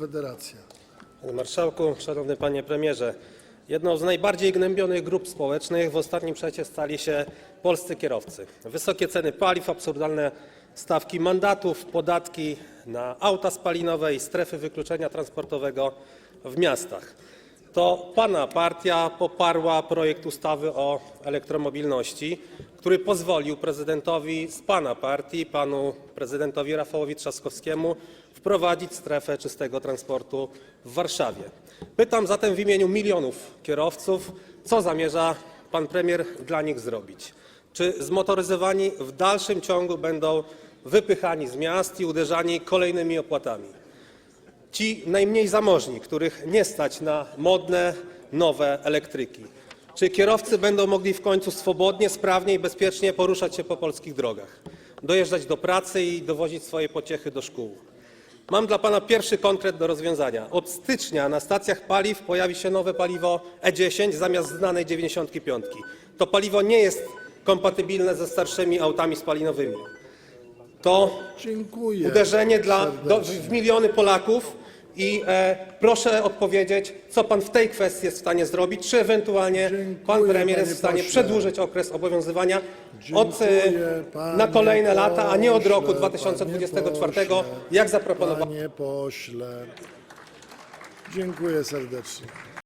Federacja. Panie Marszałku, Szanowny Panie Premierze, jedną z najbardziej gnębionych grup społecznych w ostatnim czasie stali się polscy kierowcy. Wysokie ceny paliw, absurdalne stawki mandatów, podatki na auta spalinowe i strefy wykluczenia transportowego w miastach. To Pana partia poparła projekt ustawy o elektromobilności, który pozwolił prezydentowi z Pana partii, panu prezydentowi Rafałowi Trzaskowskiemu, wprowadzić strefę czystego transportu w Warszawie. Pytam zatem w imieniu milionów kierowców, co zamierza pan premier dla nich zrobić? Czy zmotoryzowani w dalszym ciągu będą wypychani z miast i uderzani kolejnymi opłatami? Ci najmniej zamożni, których nie stać na modne, nowe elektryki. Czy kierowcy będą mogli w końcu swobodnie, sprawnie i bezpiecznie poruszać się po polskich drogach, dojeżdżać do pracy i dowozić swoje pociechy do szkół? Mam dla pana pierwszy konkret do rozwiązania. Od stycznia na stacjach paliw pojawi się nowe paliwo E10 zamiast znanej 95. To paliwo nie jest kompatybilne ze starszymi autami spalinowymi. To Dziękuję. uderzenie dla, do, w miliony Polaków i e, proszę odpowiedzieć, co pan w tej kwestii jest w stanie zrobić, czy ewentualnie pan Dziękuję, premier jest panie w stanie pośle. przedłużyć okres obowiązywania od, e, Dziękuję, na kolejne lata, a nie od roku pośle, 2024, panie pośle. jak zaproponował. Panie pośle. Dziękuję serdecznie.